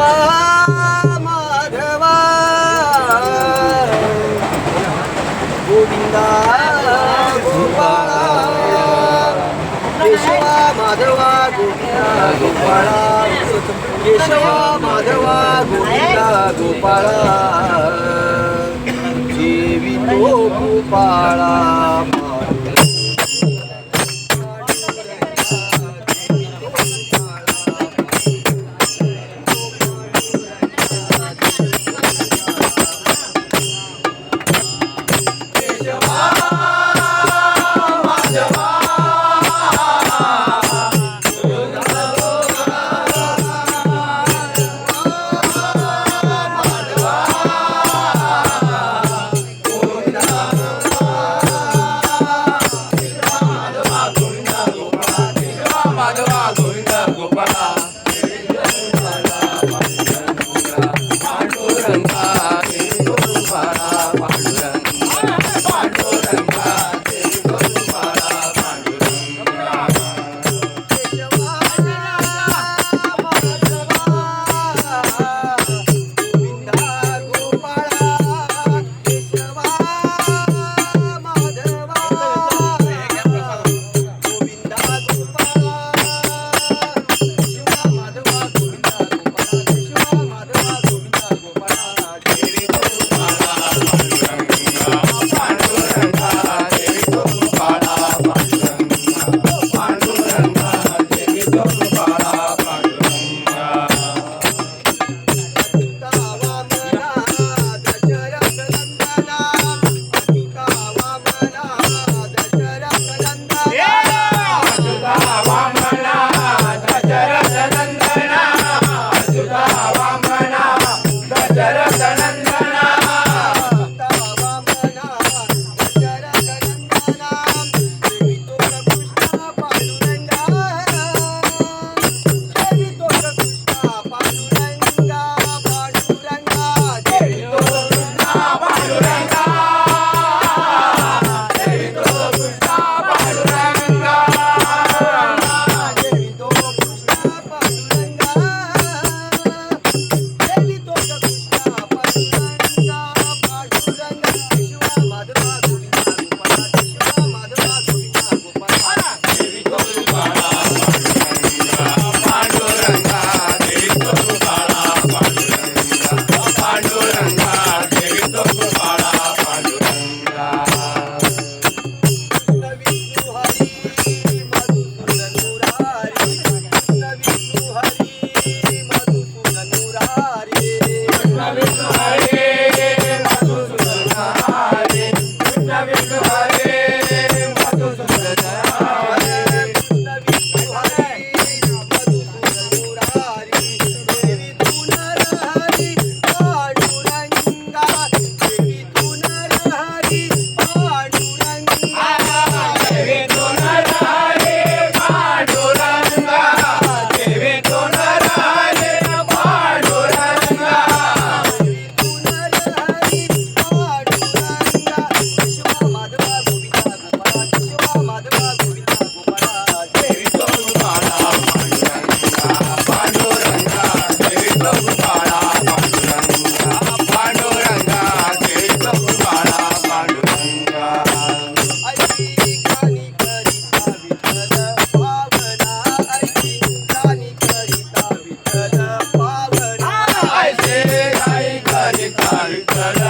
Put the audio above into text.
Keshwa Madhava Govinda Gopala Keshwa Madhava Govinda Gopala Keshwa Madhava Govinda Gopala जीवितो Gopala Bye. கழுத்தல